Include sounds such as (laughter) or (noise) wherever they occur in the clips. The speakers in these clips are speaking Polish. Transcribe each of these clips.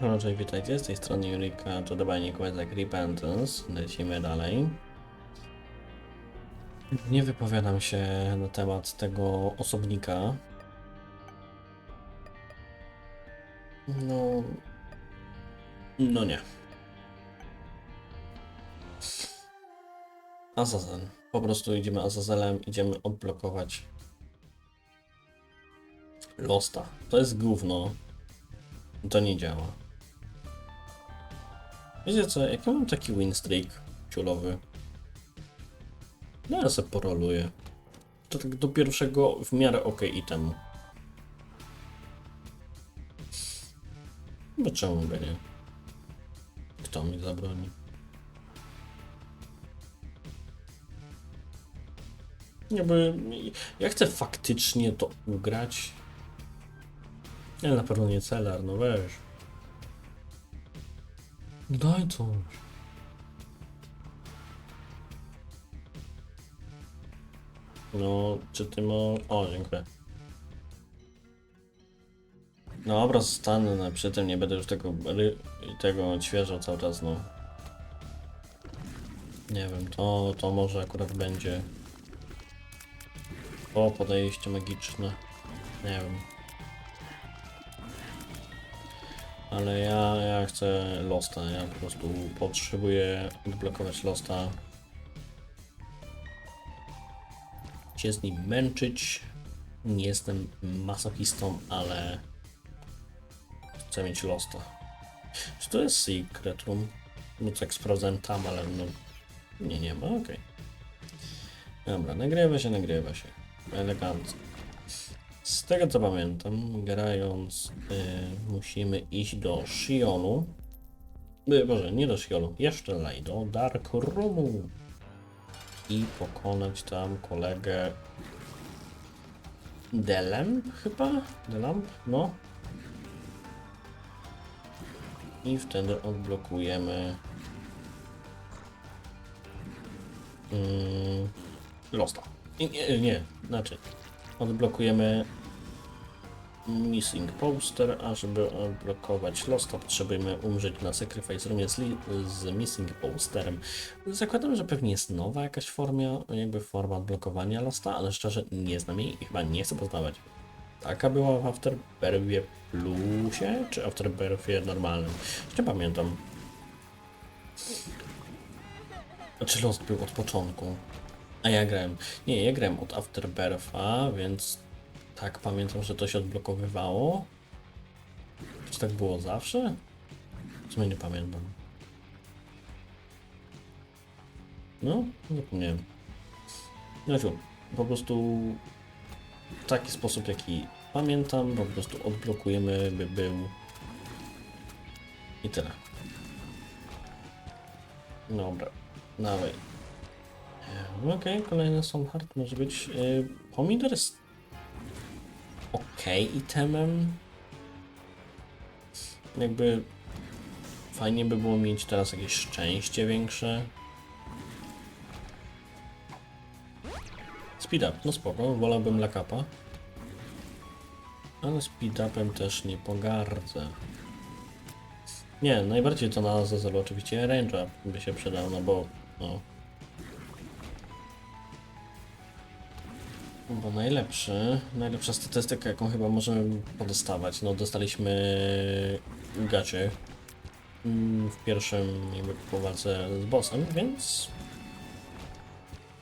Halo, cześć, witajcie, z tej strony Jurika, to dobajnie Quest Repentance, lecimy dalej. Nie wypowiadam się na temat tego osobnika. No... No nie. Azazel. Po prostu idziemy Azazelem, idziemy odblokować Losta. To jest gówno. To nie działa. Wiecie co, jak ja mam taki win streak ciulowy, no ja sobie poroluję. To tak do pierwszego w miarę ok itemu. Bo czemu by nie? Kto mi zabroni? Jakby, ja chcę faktycznie to ugrać. Nie, na pewno nie celar, no weź. Daj coś. No, czy ty ma... O, dziękuję. Dobra, zostanę na przy tym, nie będę już tego, ry- tego odświeżał cały czas, no. Nie wiem, to, to może akurat będzie... O, podejście magiczne. Nie wiem. Ale ja, ja chcę Losta, ja po prostu potrzebuję odblokować Losta. Się z nim męczyć. Nie jestem masochistą, ale chcę mieć Losta. Czy to jest Secret Room? No tak sprawdzałem tam, ale no nie, nie ma, okej. Dobra, nagrywa się, nagrywa się. Elegancko. Z tego co pamiętam, grając y, musimy iść do Shionu. Y, Boże, nie do Shionu, jeszcze dalej, do Dark Roomu. I pokonać tam kolegę Delamp chyba? Delamp? No. I wtedy odblokujemy mm, Losta. I, nie, nie, znaczy odblokujemy Missing Poster, a żeby odblokować Losta potrzebujemy umrzeć na Sacrifice Roomie z, z Missing Posterem. Zakładam, że pewnie jest nowa jakaś forma, jakby forma odblokowania Losta, ale szczerze nie znam jej i chyba nie chcę poznawać. Taka była w Afterbirthie Plusie, czy Afterbirthie normalnym? Nie pamiętam. Czy Lost był od początku? A ja grałem. Nie, ja grałem od Afterbirth'a, więc tak pamiętam, że to się odblokowywało. Czy tak było zawsze? W sumie nie pamiętam. No, zapomniałem. No ciu, po prostu w taki sposób, jaki pamiętam, po prostu odblokujemy, by był i tyle. Dobra, dalej. Ehm, Okej, kolejny Sonhart może być. Yy, pomidor jest ok itemem. Jakby fajnie by było mieć teraz jakieś szczęście większe. Speed up, no spoko, wolałbym lakapa. Ale speed upem też nie pogardzę. Nie, najbardziej to na Zazelu oczywiście range up by się przydał, no bo no, Bo najlepszy, najlepsza statystyka, jaką chyba możemy podostawać, no dostaliśmy gacie mm, w pierwszym jakby po walce z bossem, więc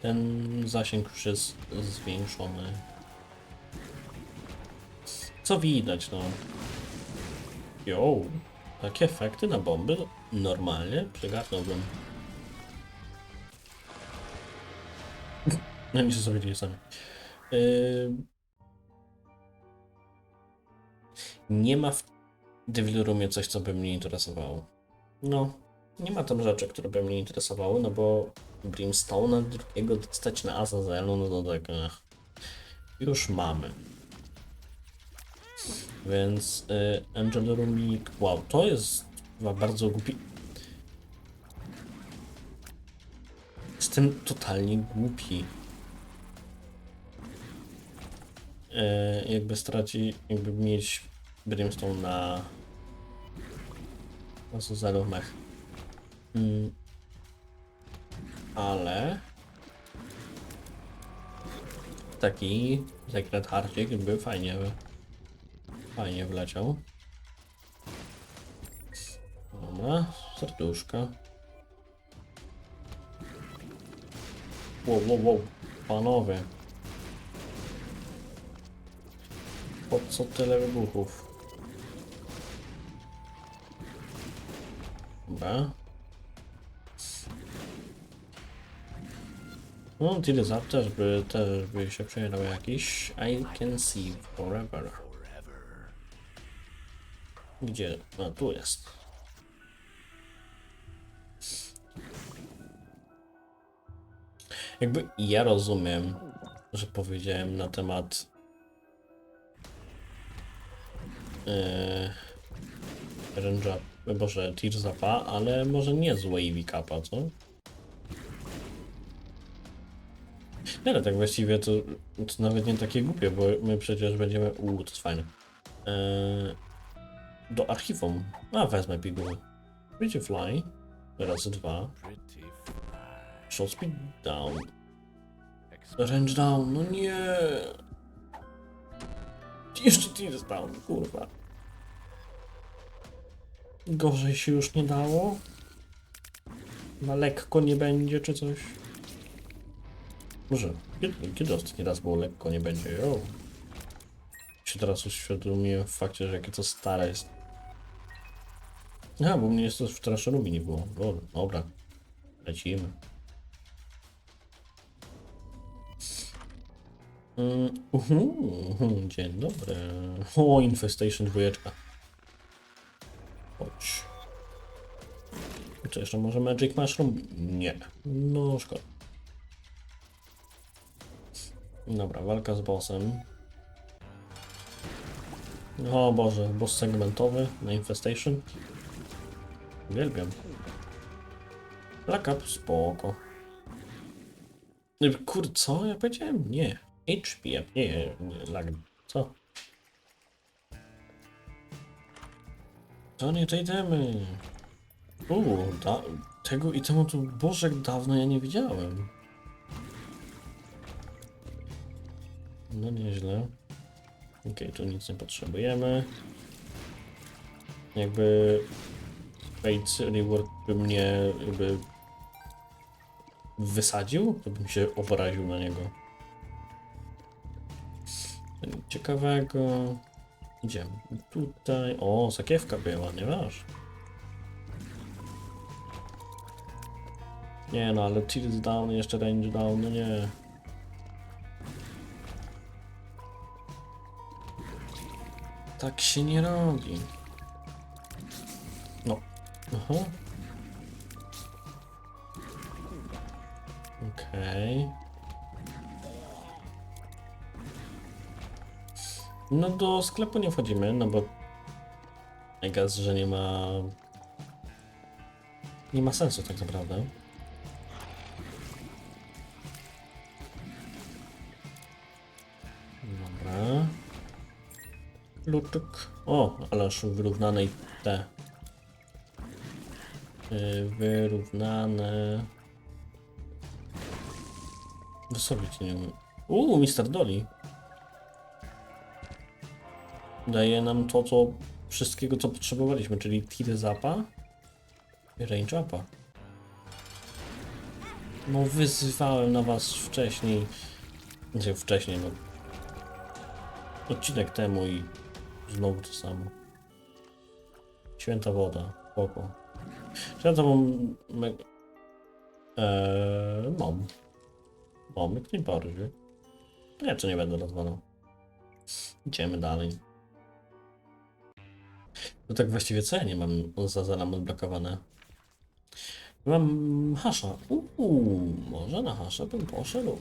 ten zasięg już jest zwiększony. Co widać, no. Jo, takie efekty na bomby normalnie przygarnąłbym. (laughs) No nic sobie dzieje sami. Nie ma w Devil Roomie coś, co by mnie interesowało. No, nie ma tam rzeczy, które by mnie interesowały, no bo Brimstone'a drugiego dostać na Azazelu, no to tak, ech. Już mamy. Więc y, Angel wow, to jest chyba bardzo głupi. Jestem totalnie głupi. Jakby straci, jakby mieć Brimstone na prostu zero mech. Mm. Ale... Taki sekret harcik by fajnie... Fajnie wleciał. Dobra, serduszka. Wow, wow, wow. Panowie. Po co tyle wybuchów? Dobra. No, Tidy Zap też by, też by się przejadał jakiś. I can see forever. Gdzie? A, tu jest. Jakby ja rozumiem, że powiedziałem na temat yy, Range'a, boże, Tearzapa, ale może nie z Wavy Kappa, co? Nie, ale tak właściwie to, to nawet nie takie głupie, bo my przecież będziemy... Uuu, to jest fajne. Yy, do archiwum. A, wezmę pigułę. Pretty Fly. Razy dwa. Shot speed down. Range down, no nie. (laughs) Jeszcze tears down, kurwa. Gorzej się już nie dało? Na lekko nie będzie, czy coś? Może, kiedy, kiedy ostatni raz było lekko nie będzie? Jo. Się teraz uświadomiłem w fakcie, że jakie to stare jest. A, bo mnie jest to w Trasherubi nie było. Dobra. Lecimy. Uhu, uhu, dzień dobry. O, Infestation dwójeczka. Chodź. Czy jeszcze może Magic Mushroom? Nie. No, szkoda. Dobra, walka z bossem. O Boże, boss segmentowy na Infestation. Uwielbiam. Black up, spoko. Kur, co? Ja powiedziałem? Nie. HP, nie, nie, lag. Co? To nie te itemy. Uuu, tego itemu tu Boże dawno ja nie widziałem. No nieźle. Okej, tu nic nie potrzebujemy. Jakby Fate Reward by mnie jakby wysadził, to bym się obraził na niego. Ciekawego. Idziemy tutaj. O, sakiewka była, nie masz. Nie no, ale tilt down, jeszcze range down, no nie. Tak się nie robi. No. Aha. Okej. No do sklepu nie wchodzimy, no bo guess, że nie ma nie ma sensu tak naprawdę. Dobra. Luczyk. O, ależ wyrównane i te. Yy, Wyrównane. Wysobić nie umiem. Uuu, Mr. Dolly. Daje nam to, co wszystkiego, co potrzebowaliśmy, czyli Tire Zapa i Range Upa. No, wyzywałem na was wcześniej. Znaczy, wcześniej, no. Odcinek temu i znowu to samo. Święta woda, spoko. Święta mam... me- Eee, mam. Mam, jak najbardziej. Nie, to nie będę rozwalał. Idziemy dalej. No tak właściwie co ja nie mam za zalam odblokowane? Mam hasza. Uuu, może na hasza bym poszedł.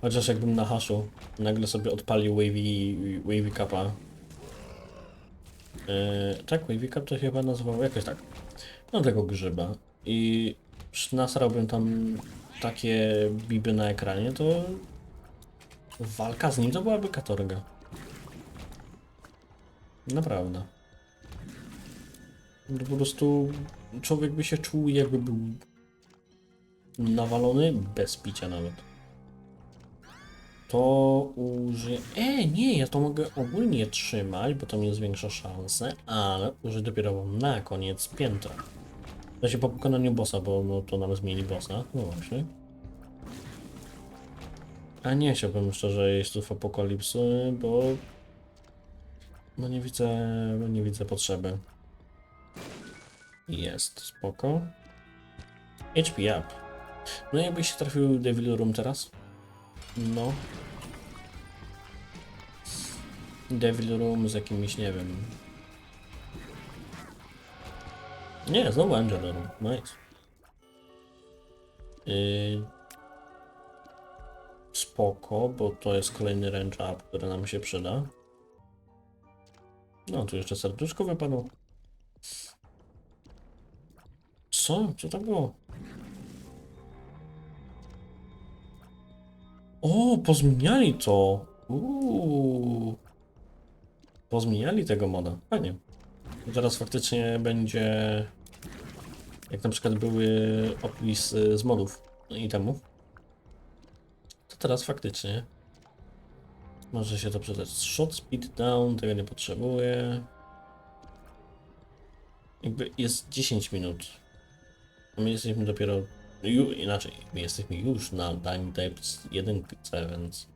Chociaż jakbym na haszu nagle sobie odpalił Wavy, wavy Kappa. Yy, tak, Wavy Cup to się chyba nazywał jakoś tak. No tego grzyba. I nasrałbym tam takie biby na ekranie, to walka z nim to byłaby katorga. Naprawdę. No Po prostu człowiek by się czuł jakby był nawalony bez picia nawet. To użyję... E, nie, ja to mogę ogólnie trzymać, bo to mi zwiększa szanse, ale użyję dopiero na koniec piętra. To się po pokonaniu bossa, bo no, to nam zmieni bossa. No właśnie. A nie chciałbym szczerze jeźdźców apokalipsy, bo... No nie widzę, no nie widzę potrzeby. Jest, spoko. HP up. No jakby się trafił Devil Room teraz? No. Devil Room z jakimiś, nie wiem... Nie, znowu Angel Room, nice. Yy... Spoko, bo to jest kolejny range up, który nam się przyda. No, tu jeszcze serduszko wypadło. Co? Co to było? O, pozmieniali to! Uuu. Pozmieniali tego moda. Fajnie. I teraz faktycznie będzie... Jak na przykład były opisy z modów i temu. To teraz faktycznie może się to przydać. Shot speed down, tego nie potrzebuję. Jakby jest 10 minut. A my jesteśmy dopiero. Ju, inaczej, my jesteśmy już na Dying Depths 1, więc.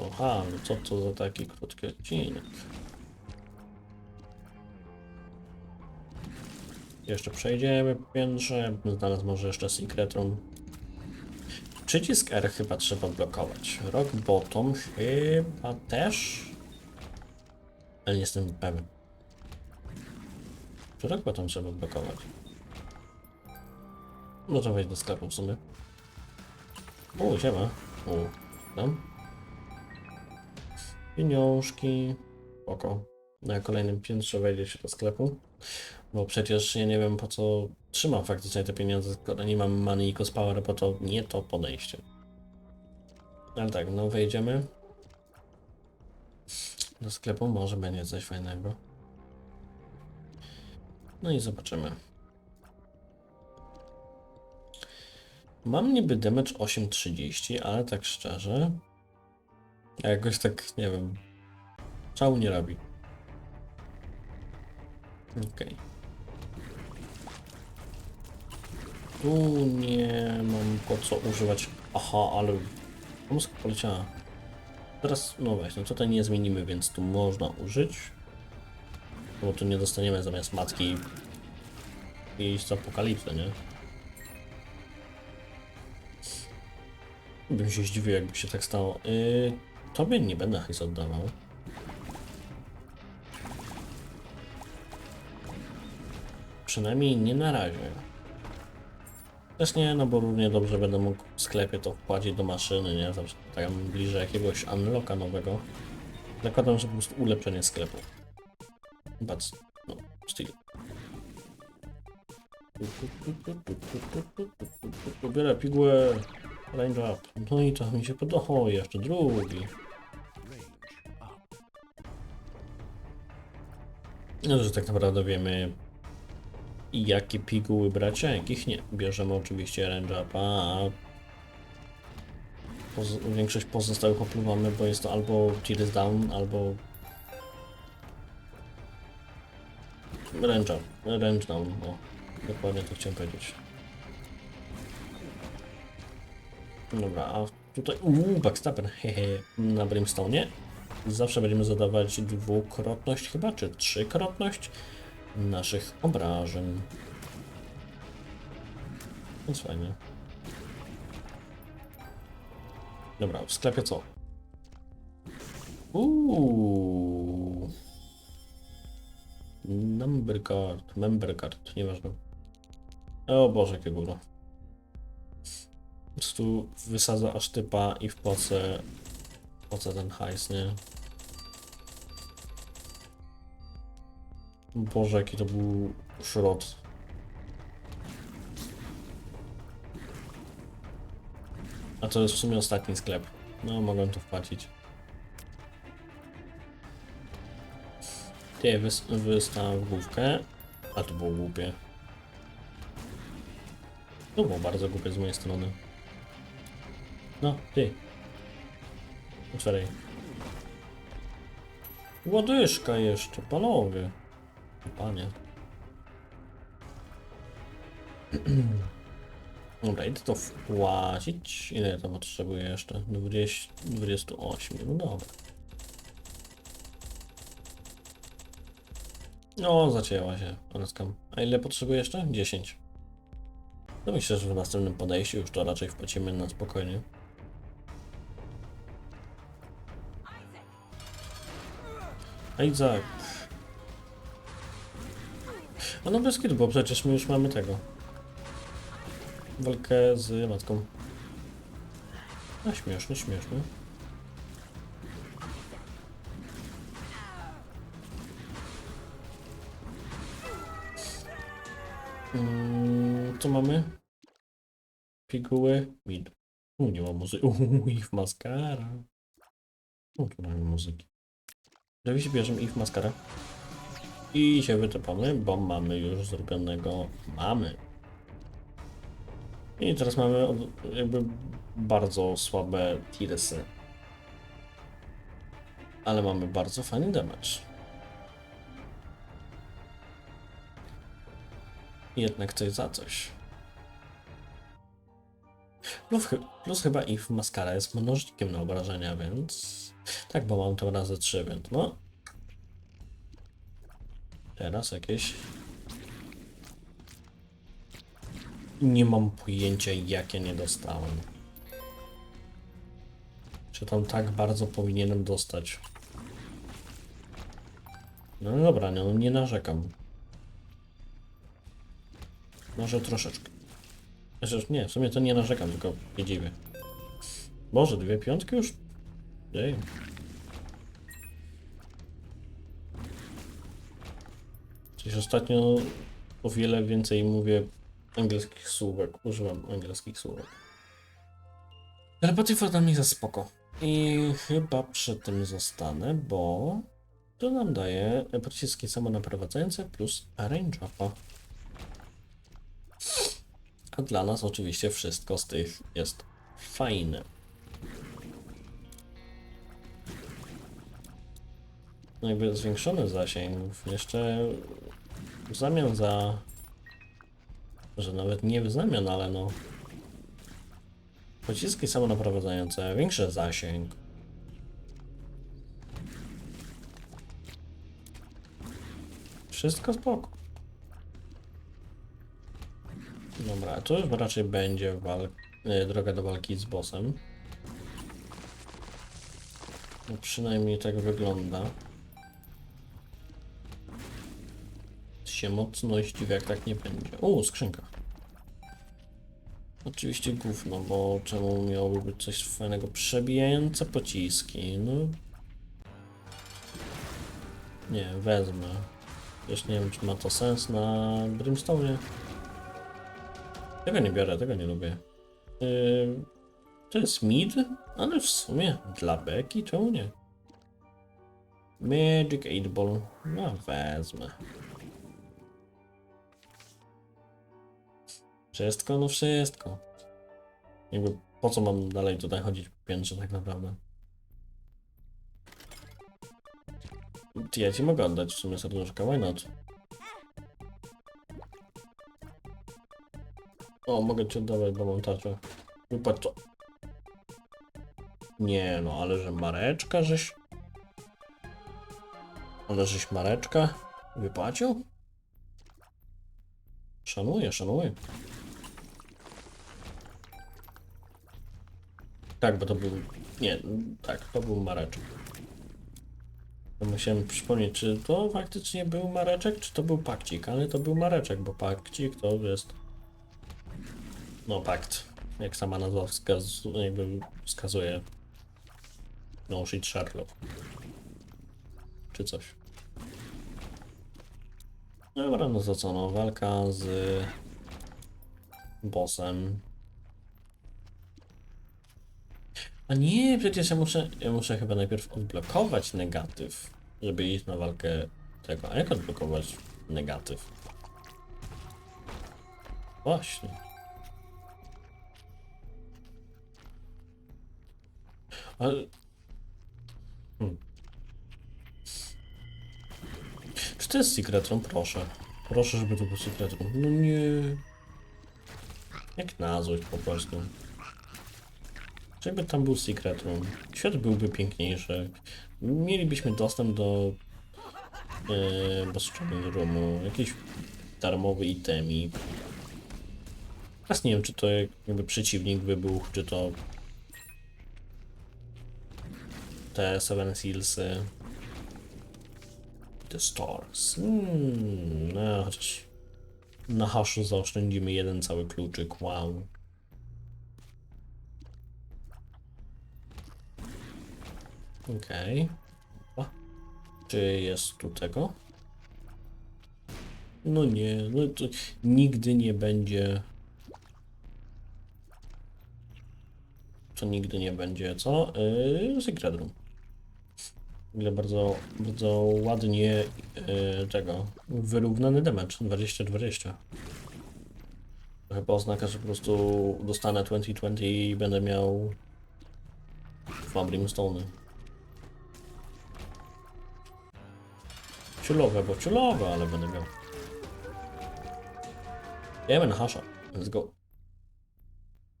Oha, no co to za taki krótki odcinek? Jeszcze przejdziemy piętrze, znalazł może jeszcze Secret Room. Przycisk R chyba trzeba blokować. Rock bottom chyba też. Ale nie jestem pewien. Czy rock bottom trzeba blokować? To wejść do sklepu w sumie. O, siema. O, tam. Pieniążki. Oko. Na kolejnym piętrze wejdzie się do sklepu. Bo przecież ja nie wiem po co trzymam faktycznie te pieniądze, skoro nie mam money i power, bo to nie to podejście. Ale tak, no wejdziemy. Do sklepu może będzie coś fajnego. No i zobaczymy. Mam niby damage 8.30, ale tak szczerze. Jakoś tak, nie wiem. Czemu nie robi? Okej. Tu nie mam po co używać. Aha, ale pomysł poleciała. Teraz, no właśnie, tutaj nie zmienimy, więc tu można użyć. Bo tu nie dostaniemy zamiast matki z apokalipsy, nie? Bym się zdziwił, jakby się tak stało. Yy, tobie nie będę hajs oddawał. Przynajmniej nie na razie. Też nie, no bo równie dobrze będę mógł w sklepie to wpłacić do maszyny, nie? Zawsze tam bliżej jakiegoś unlocka nowego. Zakładam, że po prostu ulepszenie sklepu. Patrz, no, styl. Biorę pigułę, range up. No i to mi się podoba. Jeszcze drugi. No, że tak naprawdę wiemy, jakie piguły brać, a jakich nie. Bierzemy oczywiście range upa, poz większość pozostałych opływamy, bo jest to albo tears down, albo range up, range down, o, dokładnie to chciałem powiedzieć. Dobra, a tutaj, uuu, backstepper, hehe, na brimstone zawsze będziemy zadawać dwukrotność chyba, czy trzykrotność naszych obrażeń. Więc fajnie. Dobra, w sklepie co? Uuu. Number card, member card, nieważne. O Boże, jakie gówno. Po prostu wysadza aż typa i wpłacę, wpłacę ten hajs, nie? Boże, jaki to był szrot. A to jest w sumie ostatni sklep. No, mogłem to wpłacić. Ty, wys wystałem główkę. A to było głupie. To było bardzo głupie z mojej strony. No, ty. Otwieraj. Łodyżka jeszcze, panowie. Panie. (clears throat) Dobra, idę to wpłacić. Ile ja tam potrzebuję jeszcze? 20, 28. No dobra. No, zacięła się. Alaskam. A ile potrzebuję jeszcze? 10. No myślę, że w następnym podejściu już to raczej wpłacimy na spokojnie. Isaac. A no bez kiedy, bo przecież my już mamy tego. Walkę z matką. A śmieszny, śmieszny. Mm, co mamy? Piguły, mid. U, nie ma muzyki. (laughs) Uuu, ich maskara. O, tu mamy muzyki. Oczywiście bierzemy ich maskarę. I się wytepamy, bo mamy już zrobionego. Mamy. I teraz mamy od- jakby bardzo słabe tiresy. Ale mamy bardzo fajny damage. Jednak coś za coś. Plus, plus chyba if maskara jest mnożnikiem na obrażenia, więc... Tak, bo mam to razy 3, więc no... Teraz jakieś... Nie mam pojęcia, jak ja nie dostałem. Czy tam tak bardzo powinienem dostać? No dobra, no nie narzekam. Może troszeczkę. Znaczy, nie, w sumie to nie narzekam, tylko nie dziwię. Boże, dwie piątki już? Ej. Coś ostatnio o wiele więcej mówię angielskich słówek. Używam angielskich słówek. Telepatia dla mnie za spoko. I chyba przy tym zostanę, bo to nam daje pociski samonaprowadzające plus range upa. A dla nas oczywiście wszystko z tych jest fajne. No jakby zwiększony zasięg jeszcze w zamian za... że nawet nie w zamian, ale no... Pociski samonaprowadzające, większy zasięg. Wszystko spoko. Dobra, to już raczej będzie e, droga do walki z bossem. No, przynajmniej tak wygląda. Się mocno jak tak nie będzie. O, skrzynka. Oczywiście gówno, bo czemu miałoby być coś fajnego? Przebijające pociski, no... Nie, wezmę. Też nie wiem, czy ma to sens na Brimstone. Tego nie biorę, tego nie lubię. Yy, to jest mid, ale w sumie dla beki czemu nie? Magic 8 Ball, no wezmę. Wszystko, no wszystko. Jakby po co mam dalej tutaj chodzić po piętrze tak naprawdę? Ja ci mogę oddać w sumie serduszka, why not? O, mogę ci oddawać, bo mam tarczę. Wypatrz to. Nie no, ale że Mareczka żeś... Ale żeś Mareczka wypłacił? Szanuję, szanuję. Tak, bo to był... Nie, tak, to był Mareczek. Musiałem przypomnieć, czy to faktycznie był Mareczek, czy to był Pakcik, ale to był Mareczek, bo Pakcik to jest... No, pakt. Jak sama nazwa wskaz jakby wskazuje. No, shit Sherlock. Czy coś. Dobra, no to co, no, walka z bossem. A nie, przecież ja muszę, ja muszę chyba najpierw odblokować negatyw, żeby iść na walkę tego. A jak odblokować negatyw? Właśnie. Ale... Hmm. Czy to jest Secret Room? Proszę. Proszę, żeby to był Secret Room. No nie. Jak nazwać po prostu. Żeby tam był Secret Room. Świat byłby piękniejszy. Mielibyśmy dostęp do yy, Bezstrzelnego Roomu. Jakiś darmowy itemi. Teraz nie wiem, czy to jakby przeciwnik wybuchł, czy to te Seven Sealsy. The Stars. Hmm, no, chociaż na haszu zaoszczędzimy jeden cały kluczyk. Wow. Okej. Okay. Czy jest tu tego? No nie, no to nigdy nie będzie. To nigdy nie będzie, co? Yy, Secret Room. Ile bardzo, bardzo ładnie yy, tego. Wyrównany damage 20-20. To Chyba oznaka, że po prostu dostanę 2020 i będę miał dwa brimstone'y. Ciulowe, bo ciulowe, ale będę miał. Jemy na hasza. Let's go.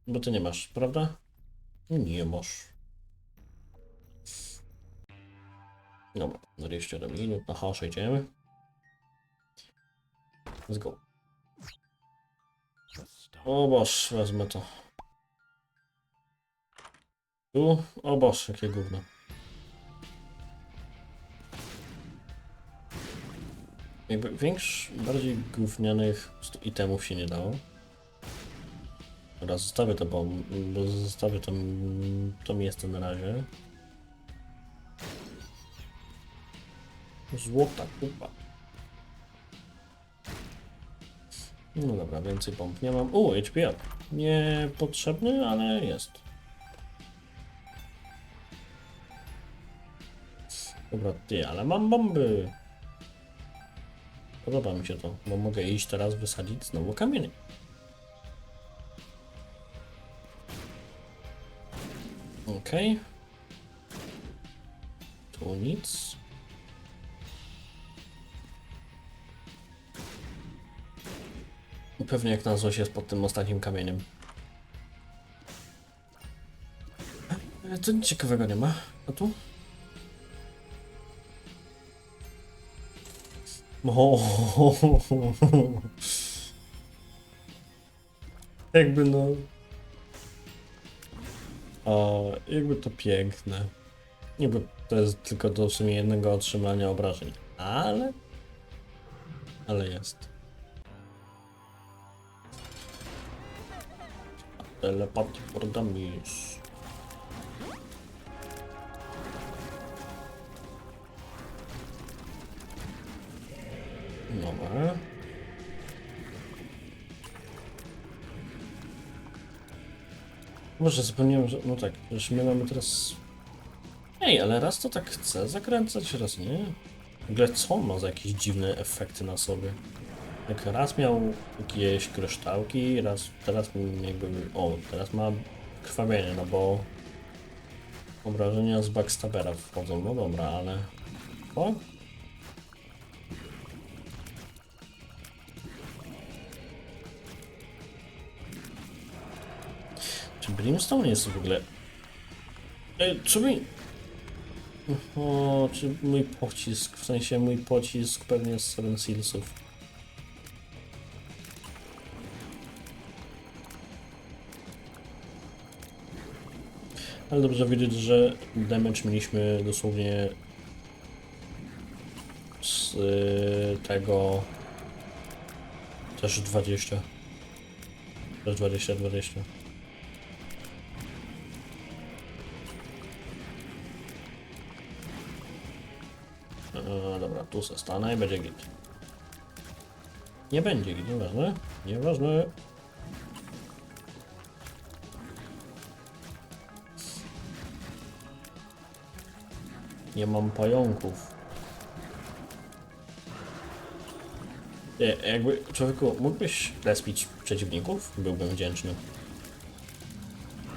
Bo ty nie masz, prawda? Nie masz. Dobra, 27 minut na hasza idziemy. Let's go. O boż, wezmę to. Tu? O boż, jakie gówno. Jakby większ, bardziej gównianych itemów się nie dało. Dobra, zostawię to, bo, bo zostawię to, to miejsce na razie. Złota kupa. No dobra, więcej pomp nie mam. U, HP up. Niepotrzebny, ale jest. Dobra, ty, ale mam bomby. Podoba mi się to, bo mogę iść teraz wysadzić znowu kamienie. Okej. Tu nic. Pewnie jak na złość jest pod tym ostatnim kamieniem. E, To nic ciekawego nie ma. A tu? O, (laughs) Jakby no. O, jakby to piękne. Niby to jest tylko do w sumie jednego otrzymania obrażeń, ale. Ale jest. Telepathy for dummies. Może zapomniałem, że... No tak, że my mamy teraz... Ej, ale raz to tak chce zakręcać, raz nie. W ogóle co on ma za jakieś dziwne efekty na sobie? Jak raz miał jakieś kryształki, raz teraz jakby... O, teraz ma krwawienie, no bo... Obrażenia z backstabera wchodzą, no dobra, ale... O? Brimstone jest w ogóle... Ej, czy mi... O, czy mój pocisk, w sensie mój pocisk pewnie z Seven Sealsów. Ale dobrze wiedzieć, że damage mieliśmy dosłownie z y, tego też 20. Też 20, 20. tu se i będzie git. Nie będzie git, nieważne. Nieważne. Nie mam pająków. Nie, jakby, człowieku, mógłbyś respić przeciwników? Byłbym wdzięczny.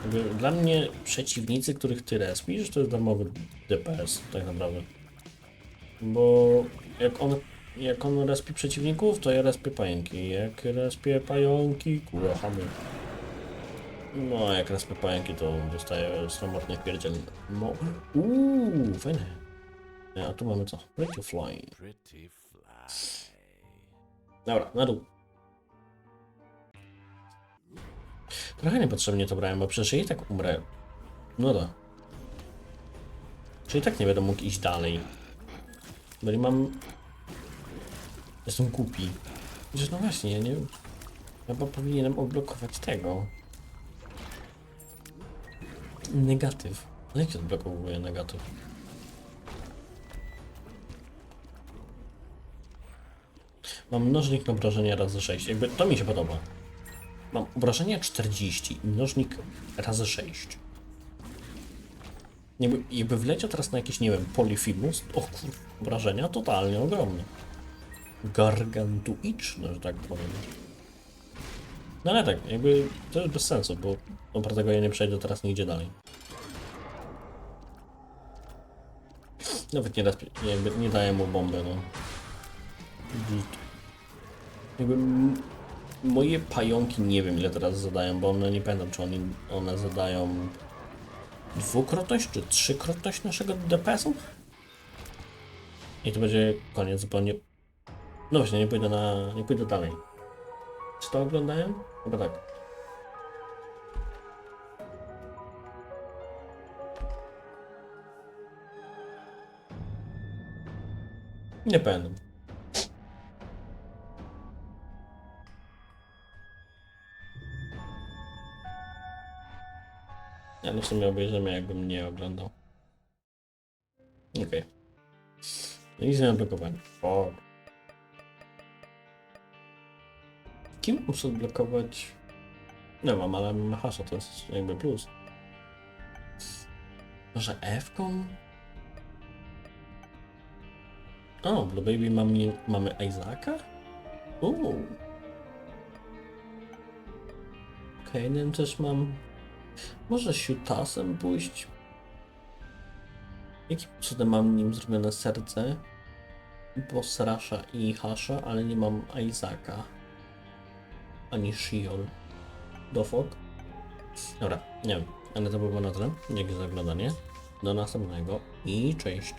Jakby, dla mnie przeciwnicy, których ty respisz, to jest darmowy DPS, tak naprawdę. Bo jak on, jak on respi przeciwników, to ja respię pająki. Jak respię pająki, kurwa, hamuj. No, jak respię pająki, to dostaję samotny pierdziel. No, uuu, fajne. E, A tu mamy co? Pretty fly. Dobra, na dół. Trochę niepotrzebnie to brałem, bo przecież i tak umrę. No da. Czyli tak nie będę mógł iść dalej. Bo nie mam... Jestem głupi. Przecież no właśnie, ja nie... Chyba powinienem odblokować tego. Negatyw. Ale jak się odblokowuje negatyw? Mam mnożnik na obrażenia razy 6. Jakby to mi się podoba. Mam obrażenia 40 i mnożnik razy 6. Jakby, jakby wleciał teraz na jakieś, nie wiem, polifilmus, o kur... obrażenia totalnie ogromne. Gargantuiczne, że tak powiem. No ale tak, jakby to jest bez sensu, bo oprócz tego ja nie przejdę teraz nigdzie dalej. Nawet nie, raz, jakby nie daję mu bomby, no. Jakby moje pająki nie wiem ile teraz zadają, bo one nie pamiętam czy one zadają dwukrotność czy trzykrotność naszego DPS-u? I to będzie koniec zupełnie. No właśnie, nie pójdę na. nie pójdę dalej. Czy to oglądają? Chyba tak. Nie pamiętam. Ja no w sumie obejrzymy, jakbym nie oglądał. Okej. No i zablokowany. O. Kim muszę odblokować? Nie mam, ale mam hasło, to jest jakby plus. Może F-ką? O, Blue Baby mamy, mamy Isaaca? Uuu. Kaden też mam. Może siutasem pójść? Jakim cudem mam nim zrobione serce? Boss Rasha i Hasha, ale nie mam Isaaca. Ani Shiol. Dofok? Dobra, nie wiem. Ale to by było na tyle. Dzięki za oglądanie. Do następnego i cześć.